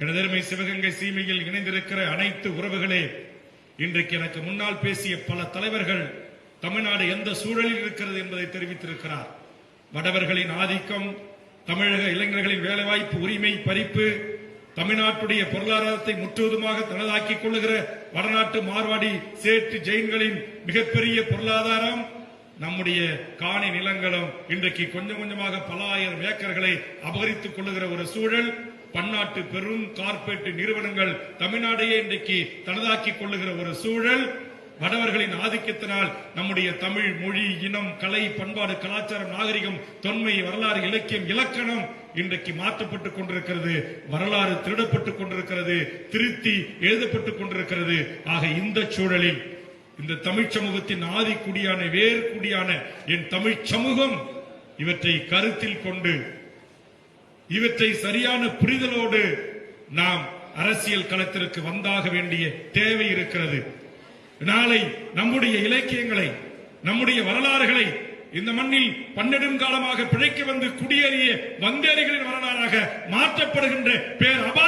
எனதருமை சிவகங்கை சீமையில் இணைந்திருக்கிற அனைத்து உறவுகளே இன்றைக்கு எனக்கு முன்னால் பேசிய பல தலைவர்கள் தமிழ்நாடு எந்த சூழலில் இருக்கிறது என்பதை தெரிவித்திருக்கிறார். வடவர்களின் ஆதிக்கம் தமிழக இளைஞர்களின் வேலைவாய்ப்பு உரிமை பறிப்பு தமிழ்நாட்டுடைய பொருளாதாரத்தை முற்றுவதுமாக தனதாக்கிக் கொள்ளுகிற வடநாட்டு மார்வாடி சேட்டு ஜெயின்களின் மிகப்பெரிய பொருளாதாரம் நம்முடைய காணி நிலங்களும் இன்றைக்கு கொஞ்சம் கொஞ்சமாக பல ஆயிரம் ஏக்கர்களை அபகரித்துக் கொள்ளுகிற ஒரு சூழல். பன்னாட்டு பெரும் கார்பரேட் நிறுவனங்கள் தமிழ்நாடையே இன்றைக்கு தனதாக்கிக் கொள்ளுகிற ஒரு சூழல். வடவர்களின் ஆதிக்கத்தினால் நம்முடைய தமிழ் மொழி இனம் கலை பண்பாடு கலாச்சாரம் நாகரிகம் தொன்மை வரலாறு இலக்கியம் இலக்கணம் இன்றைக்கு மாற்றப்பட்டுக் கொண்டிருக்கிறது. வரலாறு திருடப்பட்டுக் கொண்டிருக்கிறது. திருத்தி எழுதப்பட்டுக் கொண்டிருக்கிறது. ஆக இந்த சூழலில் இந்த தமிழ் சமூகத்தின் ஆதிக்குடியான வேர்க்குடியான என் தமிழ் சமூகம் இவற்றை கருத்தில் கொண்டு இவற்றை சரியான புரிதலோடு நாம் அரசியல் களத்திற்கு வந்தாக வேண்டிய தேவை இருக்கிறது. நாளை நம்முடைய இலக்கியங்களை நம்முடைய வரலாறுகளை இந்த மண்ணில் பன்னெடுங்காலமாக பிழைக்க வந்து குடியேறிய வந்தேரிகளின் வரலாறாக மாற்றப்படுகின்ற பேர் அபா